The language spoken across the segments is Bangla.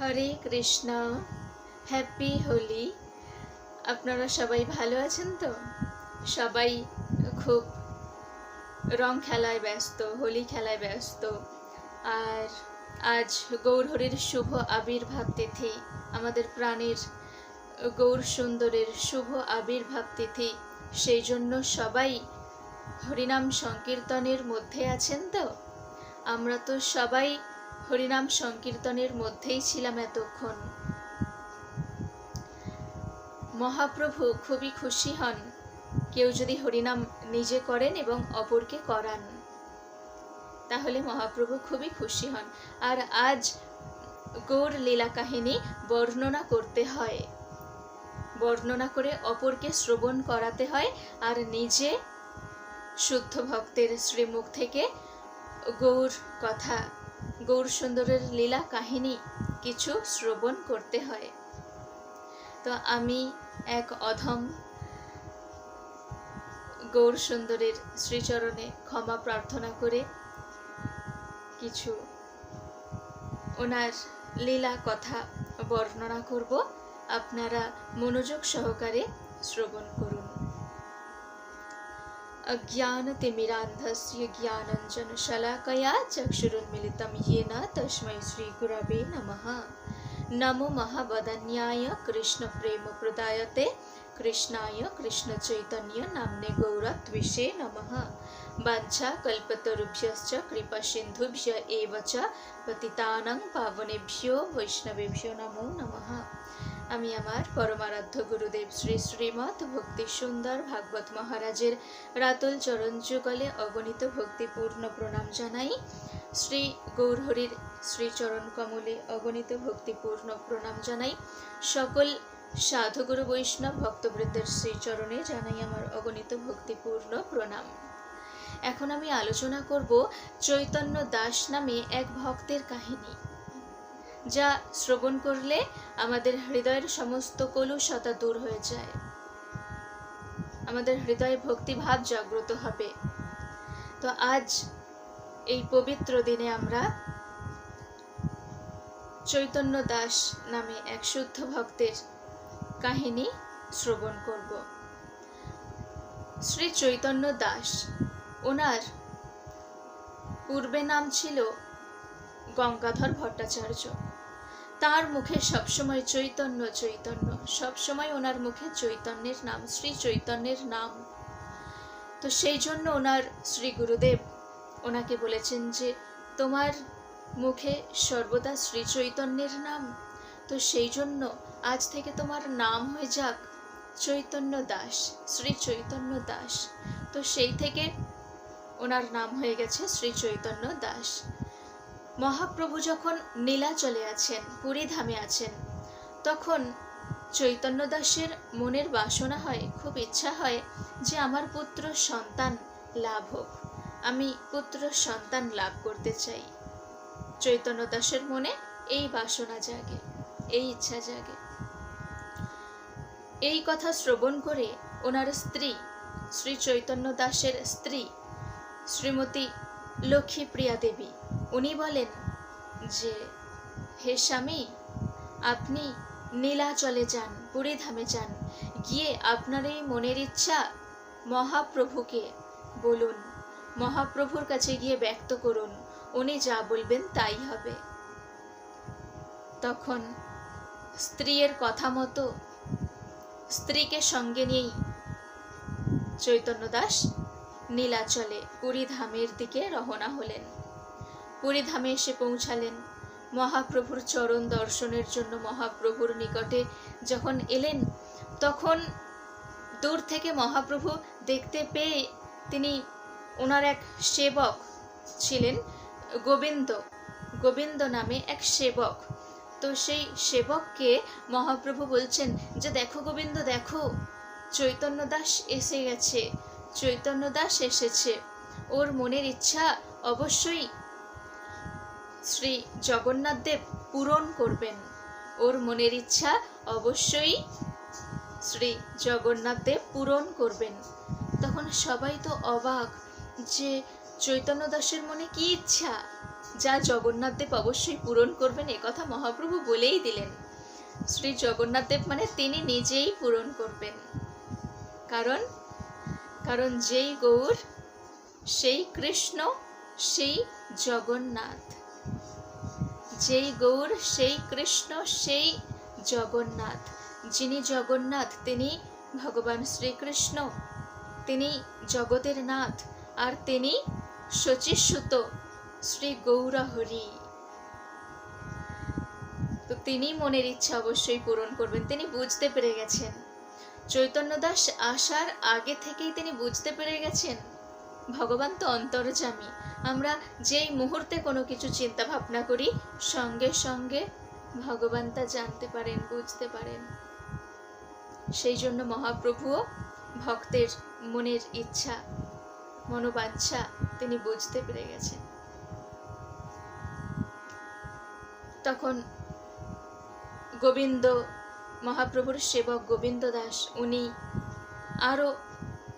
হরে কৃষ্ণ, হ্যাপি হোলি। আপনারা সবাই ভালো আছেন তো? সবাই খুব রং খেলায় ব্যস্ত, হোলি খেলায় ব্যস্ত। আর আজ গৌরহরির শুভ আবির্ভাব তিথি, আমাদের প্রাণের গৌর সুন্দরের শুভ আবির্ভাব তিথি, সেই জন্য সবাই হরিনাম সংকীর্তনের মধ্যে আছেন তো? আমরা তো সবাই হরিনাম সংকীর্তনের মধ্যেই ছিলাম এতক্ষণ। মহাপ্রভু খুবই খুশি হন। কেউ যদি হরিনাম নিজে করেন এবং অপরকে করান, তাহলে মহাপ্রভু খুবই খুশি হন। আর আজ গৌর লীলা কাহিনী বর্ণনা করতে হয়। বর্ণনা করে অপরকে শ্রবণ করাতে হয় আর নিজে শুদ্ধ ভক্তের শ্রীমুখ থেকে গৌর কথা গৌর সুন্দরের লীলা কাহিনী কিছু শ্রবণ করতে হয়। তো আমি এক অধম গৌর সুন্দরের শ্রীচরণে ক্ষমা প্রার্থনা করে কিছু ওনার লীলা কথা বর্ণনা করব। আপনারা মনোযোগ সহকারে শ্রবণ করুন। अज्ञानतिमिरान्धस्य ज्ञानञ्जनशलाकया चक्षुरुन्मिलितं येन तस्मै श्रीगुरवे नमः नमो महावदन्याय कृष्णप्रेमप्रदायते कृष्णाय कृष्णचैतन्य नाम्ने गौरत्विषे नमः वाञ्छा कल्पतरुभ्यश्च कृपासिन्धुभ्य एव च पतितानां पावनेभ्यो वैष्णवेभ्यो नमो नमः আমি আমার পরমারাধ্য গুরুদেব শ্রী শ্রীমৎ ভক্তি সুন্দর ভাগবত মহারাজের রাতুল চরণ যুগলে অগণিত ভক্তিপূর্ণ প্রণাম জানাই। শ্রী গৌরহরির শ্রীচরণ কমলে অগণিত ভক্তিপূর্ণ প্রণাম জানাই। সকল সাধুগুরু বৈষ্ণব ভক্তবৃন্দের শ্রীচরণে জানাই আমার অগণিত ভক্তিপূর্ণ প্রণাম। এখন আমি আলোচনা করব চৈতন্য দাস নামে এক ভক্তের কাহিনী। যা শ্রবণ করলে আমাদের হৃদয়ের সমস্ত কলুষতা দূর হয়ে যায়। আমাদের হৃদয়ে ভক্তিভাব জাগ্রত হবে। তো আজ এই পবিত্র দিনে আমরা চৈতন্য দাস নামে এক শুদ্ধ ভক্তের কাহিনী শ্রবণ করব। শ্রী চৈতন্য দাস, ওনার পূর্বে নাম ছিল গঙ্গাধর ভট্টাচার্য। তার মুখে সবসময় চৈতন্য চৈতন্য। সবসময় ওনার মুখে চৈতন্যের নাম, শ্রী চৈতন্যের নাম। তো সেই জন্য ওনার শ্রী গুরুদেব ওনাকে বলেছেন যে, তোমার মুখে সর্বদা শ্রী চৈতন্যের নাম। তো সেই জন্য আজ থেকে তোমার নাম হয়ে যাক চৈতন্য দাস, শ্রী চৈতন্য দাস। তো সেই থেকে ওনার নাম হয়ে গেছে শ্রী চৈতন্য দাস। মহাপ্রভু যখন নীলাচলে আছেন পুরীধামে আছেন, তখন চৈতন্য দাসের মনের বাসনা হয়, খুব ইচ্ছা হয় যে আমার পুত্র সন্তান লাভ হোক। আমি পুত্র সন্তান লাভ করতে চাই। চৈতন্য দাসের মনে এই বাসনা জাগে, এই ইচ্ছা জাগে। এই কথা শ্রবণ করে ওনার স্ত্রী, শ্রী চৈতন্য দাসের স্ত্রী, শ্রীমতী লক্ষ্মীপ্রিয়া দেবী উনি বলেন যে, হে স্বামী, আপনি নীলাচলে যান পুরীধামে যান, গিয়ে আপনার এই মনের ইচ্ছা মহাপ্রভুকে বলুন, মহাপ্রভুর কাছে গিয়ে ব্যক্ত করুন, উনি যা বলবেন তাই হবে। তখন স্ত্রীর কথা মতো স্ত্রীকে সঙ্গে নিয়েই চৈতন্য দাস নীলাচলে পুরীধামের দিকে রওনা হলেন। পুরীধামে এসে পৌঁছালেন। মহাপ্রভুর চরণ দর্শনের জন্য মহাপ্রভুর নিকটে যখন এলেন, তখন দূর থেকে মহাপ্রভু দেখতে পেয়ে তিনি ওনার এক সেবক ছিলেন, গোবিন্দ। গোবিন্দ নামে এক সেবক। তো সেই সেবককে মহাপ্রভু বলছেন যে, দেখো গোবিন্দ, দেখো, চৈতন্য দাস এসে গেছে, চৈতন্য দাস এসেছে। ওর মনের ইচ্ছা অবশ্যই শ্রী জগন্নাথ দেব পূরণ করবেন। ওর মনের ইচ্ছা অবশ্যই শ্রী জগন্নাথ দেব পূরণ করবেন। তখন সবাই তো অবাক যে চৈতন্য দাসের মনে কি ইচ্ছা? যা জগন্নাথ দেব অবশ্যই পূরণ করবেন কথা মহাপ্রভু বলেই দিলেন। শ্রী জগন্নাথ দেব মানে তিনি নিজেই পূরণ করবেন। কারণ কারণ যেই গৌর, সেই কৃষ্ণ, সেই জগন্নাথ। যেই গৌর, সেই কৃষ্ণ, সেই জগন্নাথ। যিনি জগন্নাথ, তিনি ভগবান শ্রীকৃষ্ণ। তিনি জগতের নাথ আর তিনি শচীসুত শ্রী গৌরহরি। তো তিনি মনের ইচ্ছা অবশ্যই পূরণ করবেন। তিনি বুঝতে পেরে গেছেন। চৈতন্য দাস আসার আগে থেকেই তিনি বুঝতে পেরে গেছেন, ভগবান তো অন্তর্জামী আমরা যেই মুহূর্তে কোনো কিছু চিন্তা ভাবনা করি, সঙ্গে সঙ্গে ভগবান তা জানতে পারেন, বুঝতে পারেন। সেই জন্য মহাপ্রভুও ভক্তের মনের ইচ্ছা, মনোবাঞ্ছা তিনি বুঝতে পেরে গেছেন। তখন গোবিন্দ, মহাপ্রভুর সেবক গোবিন্দ দাস, উনি আরও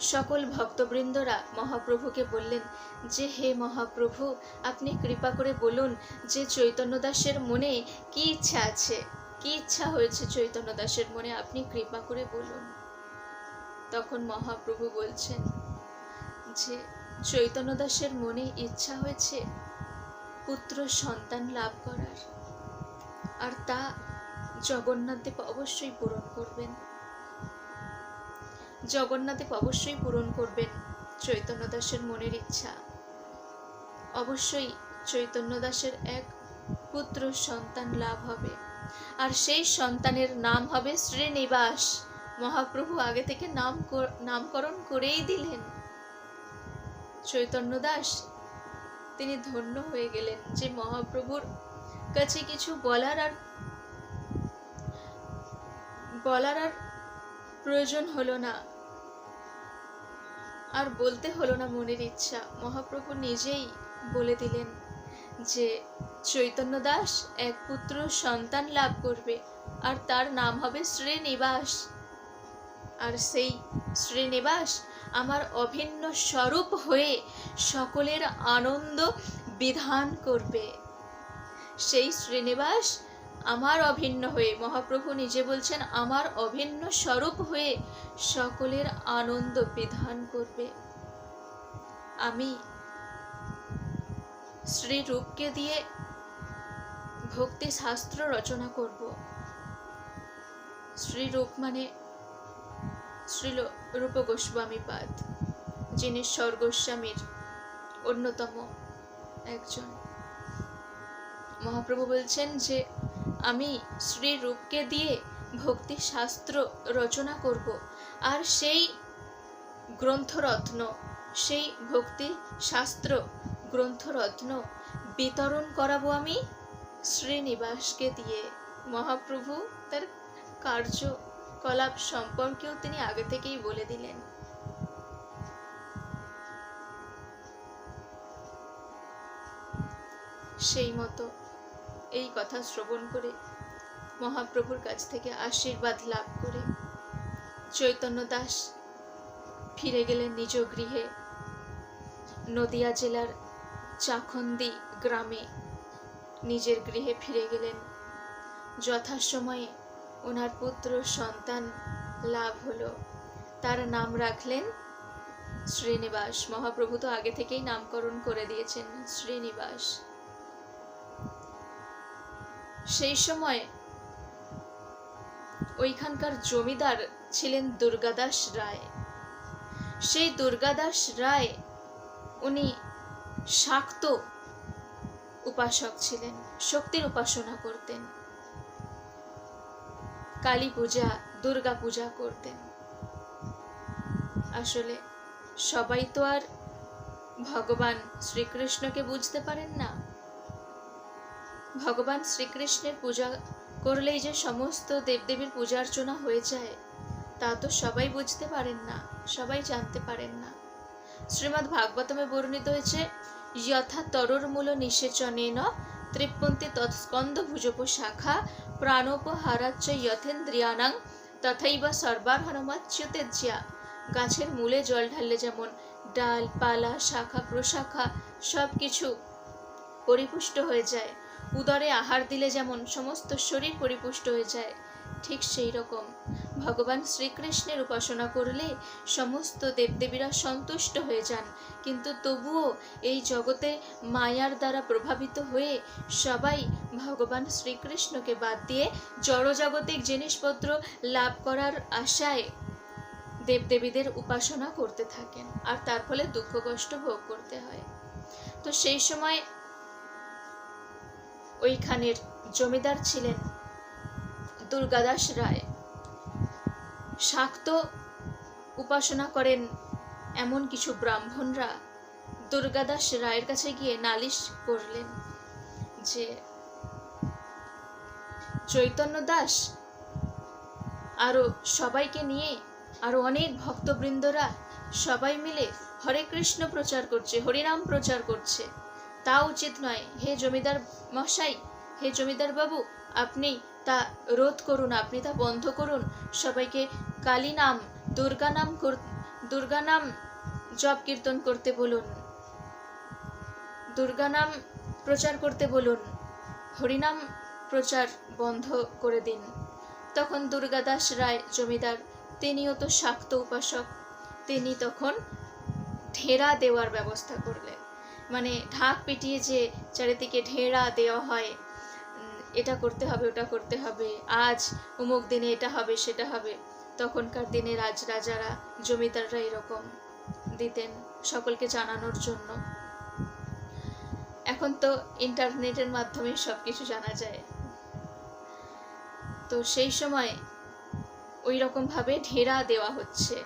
সকল ভক্তবৃন্দরা মহাপ্রভুকে বললেন, যে হে মহাপ্রভু, আপনি কৃপা করে বলুন যে চৈতন্য দাসের মনে কি ইচ্ছা আছে? কি ইচ্ছা হয়েছে চৈতন্য দাসের মনে? আপনি কৃপা করে বলুন। তখন মহাপ্রভু বলছেন, যে চৈতন্য দাসের মনে ইচ্ছা হয়েছে পুত্র সন্তান লাভ করার। আর তা জগন্নাথ দেব অবশ্যই পূরণ করবেন। জগন্নাথদেব অবশ্যই পূরণ করবেন চৈতন্য দাসের মনের ইচ্ছা। অবশ্যই চৈতন্য দাসের এক পুত্র সন্তান লাভ হবে। আর সেই সন্তানের নাম হবে শ্রীনিবাস। মহাপ্রভু আগে থেকে নাম নামকরণ করেই দিলেন। চৈতন্য দাস, তিনি ধন্য হয়ে গেলেন যে মহাপ্রভুর কাছে কিছু বলার আর বলার আর প্রয়োজন হলো না। আর বলতে হলো না মনের ইচ্ছা। মহাপ্রভু নিজেই বলে দিলেন যে, চৈতন্য দাস এক পুত্র সন্তান লাভ করবে, আর তার নাম হবে শ্রীনিবাস। আর সেই শ্রীনিবাস আমার অভিন্ন স্বরূপ হয়ে সকলের আনন্দ বিধান করবে। সেই শ্রীনিবাস আমার অভিন্ন হয়ে, মহাপ্রভু নিজে বলছেন, আমার অভিন্ন স্বরূপ হয়ে সকলের আনন্দ বিধান করবে। আমি শ্রী রূপকে দিয়ে ভক্তি শাস্ত্র রচনা করব। শ্রীরূপ মানে শ্রী রূপ গোস্বামী পাদ, যিনি স্বর্গস্বামীর অন্যতম একজন। মহাপ্রভু বলছেন যে আমি শ্রী রূপকে দিয়ে ভক্তি শাস্ত্র রচনা করব। আর সেই গ্রন্থরত্ন, সেই ভক্তি শাস্ত্র গ্রন্থরত্ন বিতরণ করাবো আমি শ্রীনিবাসকে দিয়ে। মহাপ্রভু তার কার্যকলাপ সম্পর্কেও তিনি আগে থেকেই বলে দিলেন। সেই মতো এই কথা শ্রবণ করে মহাপ্রভুর কাছ থেকে আশীর্বাদ লাভ করে চৈতন্য দাস ফিরে গেলেন নিজ গৃহে। নদিয়া জেলার চাখন্দি গ্রামে নিজের গৃহে ফিরে গেলেন। যথাসময়ে ওনার পুত্র সন্তান লাভ হলো। তার নাম রাখলেন শ্রীনিবাস। মহাপ্রভু তো আগে থেকেই নামকরণ করে দিয়েছেন শ্রীনিবাস। সেই সময় ওইখানকার জমিদার ছিলেন দুর্গাদাস রায়। সেই দুর্গাদাস রায় উনি শাক্ত উপাসক ছিলেন, শক্তির উপাসনা করতেন। কালী পূজা, দুর্গা পূজা করতেন। আসলে সবাই তো আর ভগবান শ্রীকৃষ্ণকে বুঝতে পারেন না। ভগবান শ্রীকৃষ্ণের পূজা করলেই যে সমস্ত দেবদেবীর পূজা অর্চনা হয়ে যায়, তা তো সবাই বুঝতে পারেন না, সবাই জানতে পারেন না। শ্রীমৎ ভাগবতমে বর্ণিত হয়েছে, যথা তরুর মূল নিষেচনেন ত্রিপন্থী তৎস্কন্দ ভুজপ শাখা প্রাণোপহারাচ্চ যথেন্দ্রিয়ানাং তথাইব সর্বার্হণমাচ্যুতেজ্যা। গাছের মূলে জল ঢাললে যেমন ডাল, পালা, শাখা, প্রশাখা সব কিছু পরিপুষ্ট হয়ে যায়। উদরে আহার দিলে যেমন সমস্ত শরীর পরিপুষ্ট হয়ে যায়, ঠিক সেই রকম ভগবান শ্রীকৃষ্ণের উপাসনা করলে সমস্ত দেবদেবীরা সন্তুষ্ট হয়ে যান। কিন্তু তবুও এই জগতে মায়ার দ্বারা প্রভাবিত হয়ে সবাই ভগবান শ্রীকৃষ্ণকে বাদ দিয়ে জড়জাগতিক জিনিসপত্র লাভ করার আশায় দেবদেবীদের উপাসনা করতে থাকেন। আর তার ফলে দুঃখ কষ্ট ভোগ করতে হয়। তো সেই সময় ওইখানের জমিদার ছিলেন দুর্গাদাস রায়। শাক্ত উপাসনা করেন এমন কিছু ব্রাহ্মণরা দুর্গাদাস রায়ের কাছে গিয়ে নালিশ করলেন যে চৈতন্য দাস আরও সবাইকে নিয়ে আরও অনেক ভক্তবৃন্দরা সবাই মিলে হরে কৃষ্ণ প্রচার করছে, হরিনাম প্রচার করছে। তা উচিত নয়। হে জমিদার মশাই, হে জমিদার বাবু, আপনি তা রোধ করুন, আপনি তা বন্ধ করুন। সবাইকে কালী নাম দুর্গা নাম দুর্গা নাম জপ কীর্তন করতে বলুন। দুর্গা নাম প্রচার করতে বলুন। হরিনাম প্রচার বন্ধ করে দিন। তখন দুর্গাদাস রায় জমিদার, তিনিও তো শাক্ত উপাসক, তিনি তখন ঢেরা দেওয়ার ব্যবস্থা করলেন। মানে ঢাক পিটিয়ে যে চারিদিকে ঢেরা দেওয়া হয় এটা করতে হবে, ওটা করতে হবে, আজ অমুক দিনে এটা হবে, সেটা হবে। তখনকার দিনে রাজ রাজারা জমিদাররা এরকম দিতেন সকলকে জানানোর জন্য। এখন তো ইন্টারনেটের মাধ্যমে সব কিছু জানা যায়। তো সেই সময় ওই রকম ভাবে ঢেরা দেওয়া হচ্ছে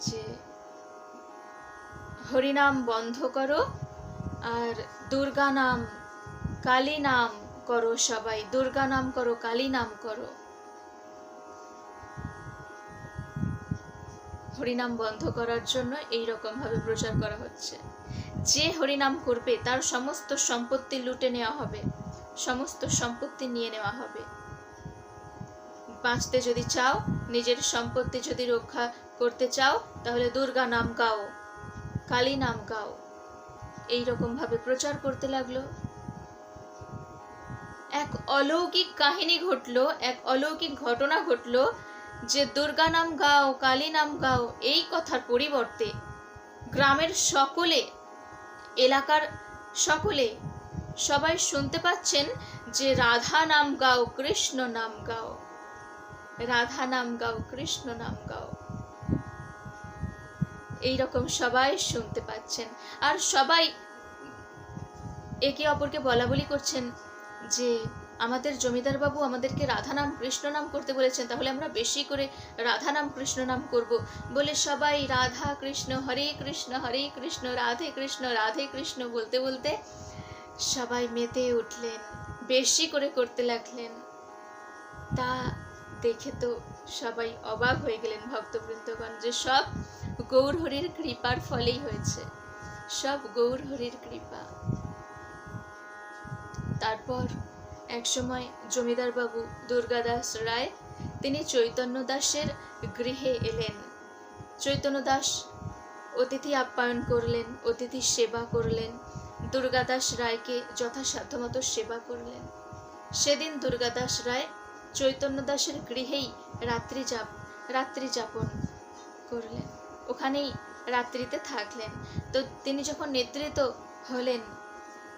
যে হরিনাম বন্ধ করো আর দুর্গা নাম, কালী নাম করো সবাই। দুর্গা নাম করো, কালী নাম করো। হরিনাম বন্ধ করার জন্য এই রকম ভাবে প্রচার করা হচ্ছে। যে হরিনাম করবে, তার সমস্ত সম্পত্তি লুটে নেওয়া হবে। সমস্ত সম্পত্তি নিয়ে নেওয়া হবে। বাঁচতে যদি চাও, নিজের সম্পত্তি যদি রক্ষা করতে চাও, তাহলে দুর্গা নাম গাও। কালী নাম গাও এই রকম ভাবে প্রচার করতে লাগল। এক অলৌকিক কাহিনী ঘটলো, এক অলৌকিক ঘটনা ঘটলো যে দুর্গা নাম গাও কালী নাম গাও এই কথার পরিবর্তে গ্রামের সকলে, এলাকার সকলে সবাই শুনতে পাচ্ছেন যে রাধা নাম গাও কৃষ্ণ নাম গাও রাধা নাম গাও কৃষ্ণ নাম গাও এই রকম সবাই শুনতে পাচ্ছেন। আর সবাই একে অপরকে বলা বলি করছেন যে, আমাদের জমিদার বাবু আমাদেরকে রাধা নাম কৃষ্ণ নাম করতে বলেছেন, তাহলে আমরা বেশি করে রাধা নাম কৃষ্ণ নাম করব। বলে সবাই রাধা, কৃষ্ণ, হরে কৃষ্ণ হরে কৃষ্ণ, রাধে কৃষ্ণ রাধে কৃষ্ণ বলতে বলতে সবাই মেতে উঠলেন, বেশি করে করতে লাগলেন। তা দেখে তো সবাই অবাক হয়ে গেলেন ভক্তবৃন্দগণ যে সব গৌর হরির কৃপার ফলেই হয়েছে। সব গৌর হরির কৃপা। তারপর একসময় জমিদার বাবু দুর্গাদাস রায়, তিনি চৈতন্য দাসের গৃহে এলেন। চৈতন্য দাস অতিথি আপ্যায়ন করলেন, অতিথি সেবা করলেন। দুর্গাদাস রায়কে যথাসাধ্য মতো সেবা করলেন। সেদিন দুর্গাদাস রায় চৈতন্য দাসের গৃহেই রাত্রি যাপ, রাত্রি যাপন করলেন। ওখানেই রাত্রিতে থাকলেন। তো তিনি যখন নিদ্রিত হলেন,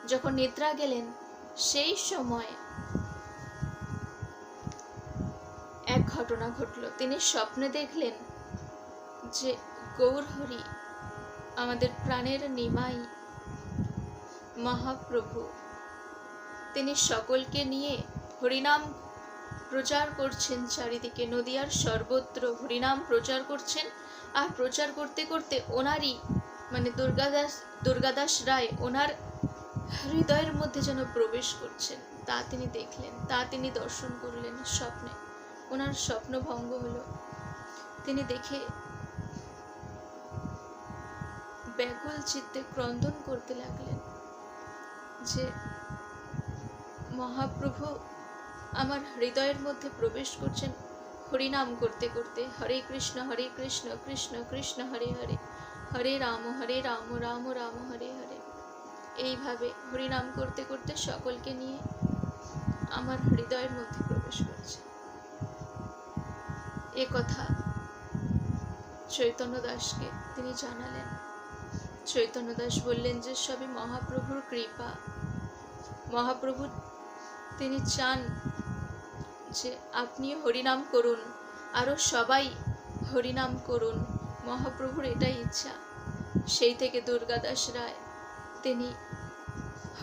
যখন নিদ্রা গেলেন, সেই সময় এক ঘটনা ঘটলো। তিনি স্বপ্নে দেখলেন যে গৌরহরি আমাদের প্রাণের নিমাই মহাপ্রভু। তিনি সকলকে নিয়ে হরিনাম প্রচার করছেন চারিদিকে নদিয়ার সর্বত্র, হরিনাম প্রচার করছেন। আর প্রচার করতে করতে ওনারই মানে দুর্গাদাস দুর্গাদাস রায় ওনার হৃদয়ের মধ্যে যেন প্রবেশ করছেন তা তিনি দেখলেন, তা তিনি দর্শন করলেন স্বপ্নে। ওনার স্বপ্ন ভঙ্গ হলো। তিনি দেখে ব্যাকুল চিত্তে ক্রন্দন করতে লাগলেন যে, মহাপ্রভু আমার হৃদয়ের মধ্যে প্রবেশ করছেন হরিনাম করতে করতে। হরে কৃষ্ণ হরে কৃষ্ণ কৃষ্ণ কৃষ্ণ, হরে হরে। হরে রাম হরে রাম রাম রাম, হরে হরে। এইভাবে হরিনাম করতে করতে সকলকে নিয়ে আমার হৃদয়ের মধ্যে প্রবেশ করছে। এ কথা চৈতন্য দাসকে তিনি জানালেন। চৈতন্য দাস বললেন যে সবই মহাপ্রভুর কৃপা। মহাপ্রভু তিনি চান যে আপনিও হরিনাম করুন আরও সবাই হরিনাম করুন। মহাপ্রভুর এটাই ইচ্ছা। সেই থেকে দুর্গাদাস রায় তিনি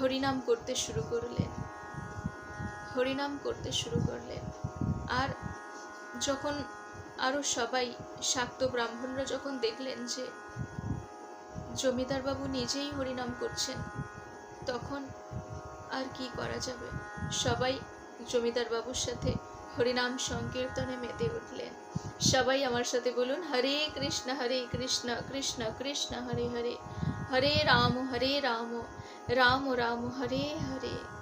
হরিনাম করতে শুরু করলেন। হরিনাম করতে শুরু করলেন। আর যখন আরও সবাই, শাক্ত ব্রাহ্মণরা যখন দেখলেন যে জমিদারবাবু নিজেই হরিনাম করছেন, তখন আর কি করা যাবে? সবাই জমিদার বাবুর সাথে হরিনাম সংকীর্তনে মেতে উঠলেন। সবাই আমার সাথে বলুন, হরে কৃষ্ণ হরে কৃষ্ণ কৃষ্ণ কৃষ্ণ, হরে হরে। হরে রাম হরে রাম। রাম রাম, হরে হরে।